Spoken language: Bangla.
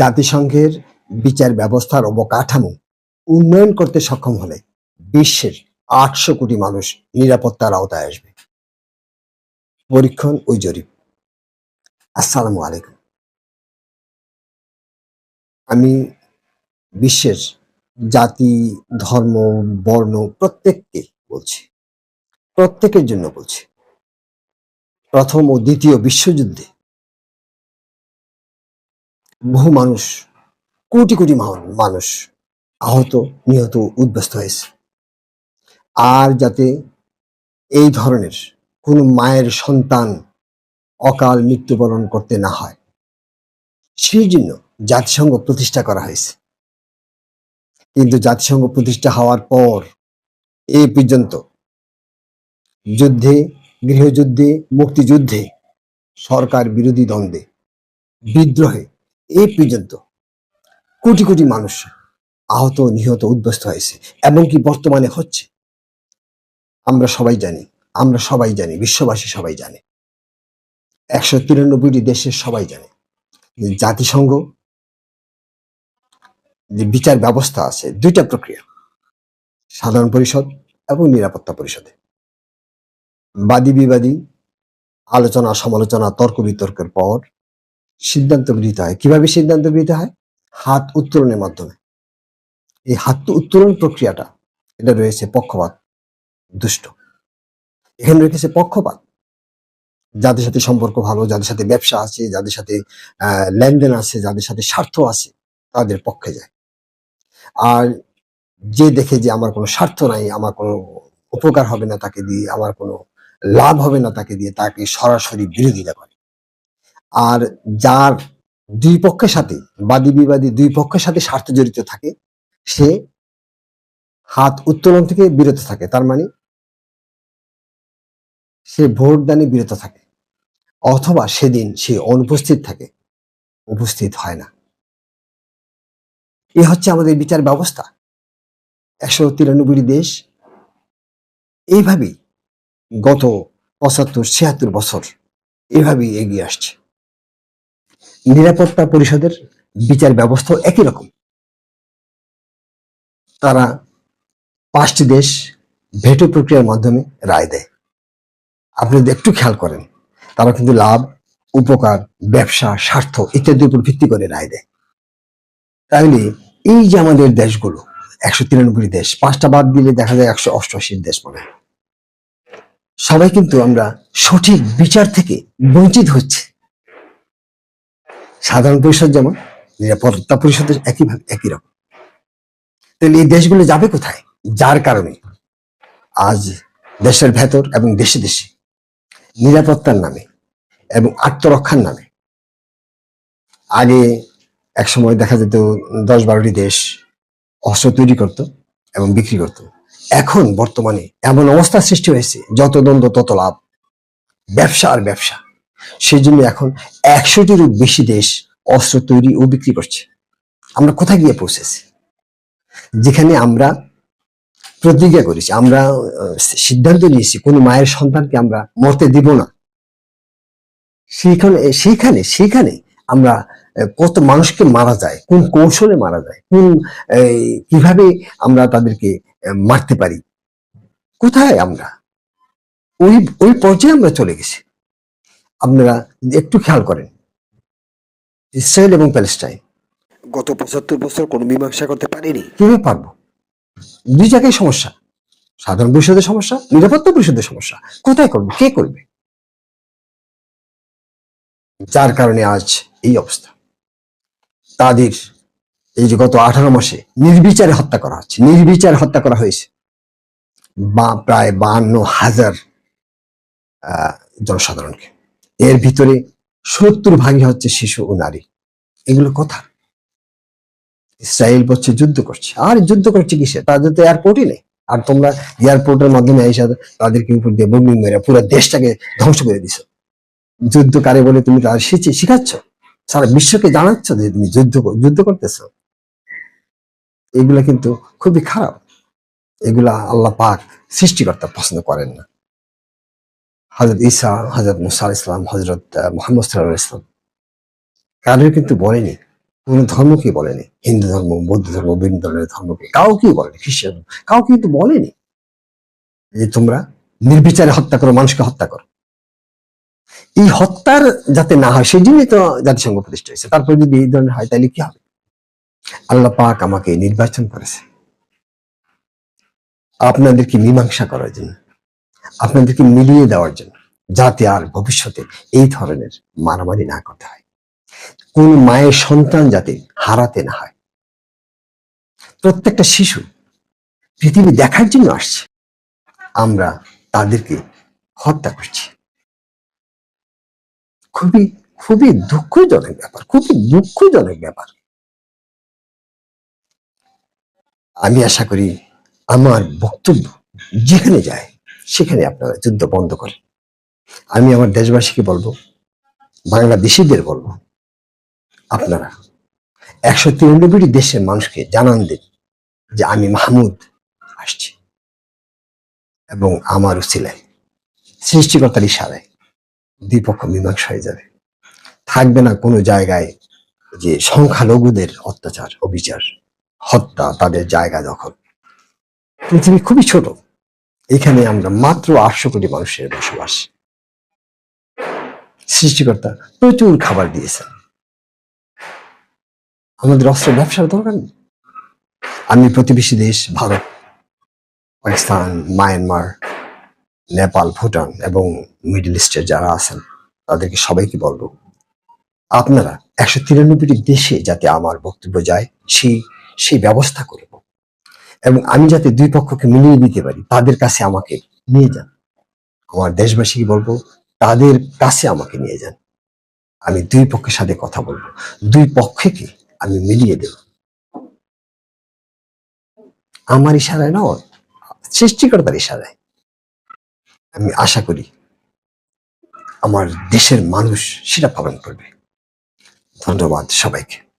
জাতিসংঘের বিচার ব্যবস্থার অবকাঠামো উন্নয়ন করতে সক্ষম হলে বিশ্বের আটশো কোটি মানুষ নিরাপত্তার আওতায় আসবে। পরীক্ষণ ওই জরিপ। আসসালামু আলাইকুম। আমি বিশ্বের জাতি, ধর্ম, বর্ণ প্রত্যেককে বলছি, প্রত্যেকের জন্য বলছি, প্রথম ও দ্বিতীয় বিশ্বযুদ্ধে বহু মানুষ, কোটি কোটি মানুষ আহত, নিহত, উদ্বস্ত হয়েছে। আর যাতে এই ধরনের কোন মায়ের সন্তান অকাল মৃত্যুবরণ করতে না হয়, সেই জন্য জাতিসংঘ প্রতিষ্ঠা করা হয়েছে। কিন্তু জাতিসংঘ প্রতিষ্ঠা হওয়ার পর এ পর্যন্ত যুদ্ধে, গৃহযুদ্ধে, মুক্তিযুদ্ধে সরকার বিরোধী দ্বন্দ্বে বিদ্রোহে এই পর্যন্ত কোটি কোটি মানুষ আহত, নিহত, উদ্বস্ত হয়েছে এবং কি বর্তমানে হচ্ছে। আমরা সবাই জানি, আমরা সবাই জানি, বিশ্ববাসী সবাই জানে। একশো তিরানব্বইটি দেশের সবাই জানে জাতিসংঘ, যে বিচার ব্যবস্থা আছে, দুইটা প্রক্রিয়া, সাধারণ পরিষদ এবং নিরাপত্তা পরিষদে। বাদী বিবাদী আলোচনা সমালোচনা তর্ক বিতর্কের পর সিদ্ধান্ত গৃহীত হয়। কীভাবে সিদ্ধান্ত গৃহীত হয়? হাত উত্তোলনের মাধ্যমে। এই হাত উত্তোলন প্রক্রিয়াটা, এটা রয়েছে পক্ষপাত, দুষ্ট। এখানে রয়েছে পক্ষপাত। যাদের সাথে সম্পর্ক ভালো, যাদের সাথে ব্যবসা আছে, যাদের সাথে লেনদেন আছে, যাদের সাথে স্বার্থ আছে, তাদের পক্ষে যায়। আর যে দেখে যে আমার কোনো স্বার্থ নাই, আমার কোনো উপকার হবে না তাকে দিয়ে, আমার কোনো লাভ হবে না তাকে দিয়ে, তাকে সরাসরি বিরোধিতা করে। আর যার দুই পক্ষের সাথে, বাদী বিবাদী দুই পক্ষের সাথে স্বার্থ জড়িত থাকে, সে হাত উত্তোলন থেকে বিরত থাকে। তার মানে সে ভোট দানে বিরত থাকে। অথবা সেদিন সে অনুপস্থিত থাকে। উপস্থিত হয় না। এ হচ্ছে আমাদের বিচার ব্যবস্থা। একশো তিরানব্বই দেশ এইভাবেই গত পঁচাত্তর ছিয়াত্তর বছর এভাবেই এগিয়ে আসছে। নিরাপত্তা পরিষদের বিচার ব্যবস্থাও একই রকম। তারা পাঁচটি দেশ ভেটো প্রক্রিয়ার মাধ্যমে রায় দেয়। আপনি যদি একটু খেয়াল করেন, তারা কিন্তু লাভ, উপকার, ব্যবসা, স্বার্থ ইত্যাদির উপর ভিত্তি করে রায় দেয়। তাহলে এই যে আমাদের দেশগুলো, একশো তিরানব্বই দেশ, পাঁচটা বাদ দিলে দেখা যায় একশো অষ্টআশির দেশ মনে। সবাই কিন্তু আমরা সঠিক বিচার থেকে বঞ্চিত হচ্ছে। সাধারণ পরিষদ যেমন, নিরাপত্তা পরিষদের একই ভাবে একই রকম। তাহলে এই দেশগুলো যাবে কোথায়? যার কারণে? আজ দেশের ভেতর এবং দেশে দেশে নিরাপত্তার নামে এবং আত্মরক্ষার নামে। আগে এক সময় দেখা যেত দশ বারোটি দেশ অস্ত্র তৈরি করত এবং বিক্রি করত। এখন বর্তমানে এমন অবস্থা সৃষ্টি হয়েছে, যত দ্বন্দ্ব তত লাভ। ব্যবসা আর ব্যবসা। সেই জন্য এখন একশোটিরও বেশি দেশ অস্ত্র তৈরি ও বিক্রি করছে। আমরা কোথায় গিয়ে পৌঁছেছি? যেখানে আমরা প্রতিজ্ঞা করেছি, আমরা সিদ্ধান্ত নিয়েছি, কোন মায়ের সন্তানকে আমরা মরতে দিব না। সেইখানে সেইখানে সেইখানে আমরা কত মানুষকে মারা যায়, কোন কৌশলে মারা যায়, কোন কীভাবে আমরা তাদেরকে মারতে পারি, কোথায় আমরা? ওই ওই পর্যায়ে আমরা চলে গেছি। আপনারা একটু খেয়াল করেন। ইসরায়েল এবং প্যালেস্টাইন। গত পঁচাত্তর বছর কোনো মীমাংসা করতে পারেনি। কীভাবে পারব? দুই জায়গায় সমস্যা। সাধারণ পরিষদের সমস্যা নিরাপত্তা পরিষদের সমস্যা। কোথায় করবে? কে করবে? যার কারণে আজ এই অবস্থা। তাদের এই যে গত আঠারো মাসে নির্বিচারে হত্যা করা হচ্ছে নির্বিচারে হত্যা করা হয়েছে। বা প্রায় বাহান্ন হাজার আহ, জনসাধারণকে। এর ভিতরে সত্তর ভাগই হচ্ছে শিশু ও নারী। এগুলো কথা। ইসরায়েল বলছে যুদ্ধ করছে। আর যুদ্ধ করছে কিসে তাদের তো এয়ারপোর্টই নেই। আর তোমরা এয়ারপোর্টের মাধ্যমে এসে তাদেরকে উপর দিয়ে বোমিং মেরে পুরো দেশটাকে ধ্বংস করে দিছো। যুদ্ধ কারে বলে তুমি তার শিখে শিখাচ্ছ? সারা বিশ্বকে জানাচ্ছ যে তুমি যুদ্ধ যুদ্ধ করতেছ। এগুলা কিন্তু খুবই খারাপ। এগুলা আল্লাহ পাক সৃষ্টিকর্তা পছন্দ করেন না। হজরত ঈসা হজরত মুসা আলাইহিস সালাম হজরত মোহাম্মদ সাল্লাহ ইসলাম কারোর কিন্তু বলেনি। কোন ধর্মকে বলেনি। হিন্দু ধর্ম, বৌদ্ধ ধর্ম, বিভিন্ন ধরনের ধর্মকে কাউকেই বলেনি, খ্রিস্টান কাউকে কিন্তু বলেনি যে তোমরা নির্বিচারে হত্যা করো, মানুষকে হত্যা করো। এই হত্যার যাতে না হয়, সেই জন্যই তো জাতিসংঘ প্রতিষ্ঠা হয়েছে। তারপরে যদি এই ধরনের হয়, তাহলে কি হবে? আল্লাহ পাক আমাকে নির্বাচন করেছে। আপনাদেরকে মীমাংসা করার জন্য? আপনাদেরকে মিলিয়ে দেওয়ার জন্য, যাতে আর ভবিষ্যতে এই ধরনের মারামারি না করতে হয় কোন মায়ের সন্তান যাতে হারাতে না হয়। প্রত্যেকটা শিশু পৃথিবী দেখার জন্য আসছে। আমরা তাদেরকে হত্যা করছি। খুবই খুবই দুঃখজনক ব্যাপার, খুবই দুঃখজনক ব্যাপার। আমি আশা করি আমার বক্তব্য যেখানে যায় সেখানে আপনারা যুদ্ধ বন্ধ করেন। আমি আমার দেশবাসীকে বলব, বাংলাদেশিদের বলব, আপনারা একশো তিরানব্বইটি দেশের মানুষকে জানান দিন যে আমি মাহমুদ আসছি এবং আমার উচিলায় সৃষ্টিকর্তার ইশারায় দুই পক্ষ মীমাংসা হয়ে যাবে। থাকবে না কোনো জায়গায় যে সংখ্যালঘুদের অত্যাচার, অবিচার, হত্যা, তাদের জায়গা দখল। পৃথিবী খুবই ছোট। এখানে আমরা মাত্র আটশো কোটি মানুষের বসবাস। সৃষ্টিকর্তা প্রচুর খাবার দিয়েছেন। আমাদের অস্ত্র ব্যবসার দরকার নেই। আমি প্রতিবেশী দেশ, ভারত, পাকিস্তান, মায়ানমার, নেপাল, ভুটান এবং মিডল ইস্টের যারা আছেন, তাদেরকে সবাইকে বলব, আপনারা একশো তিরানব্বইটি দেশে যাতে আমার বক্তব্য যায়, সেই সেই ব্যবস্থা করব। এবং আমি যাতে দুই পক্ষকে মিলিয়ে দিতে পারি, তাদের কাছে আমাকে নিয়ে যান। আমার দেশবাসীকে বলব, তাদের কাছে আমাকে নিয়ে যান। আমি দুই পক্ষের সাথে কথা বলব। দুই পক্ষকে আমি মিলিয়ে দেব। আমার ইশারায় নয় সৃষ্টিকর্তার ইশারায়। আমি আশা করি, আমার দেশের মানুষ সেটা পালন করবে। ধন্যবাদ সবাইকে।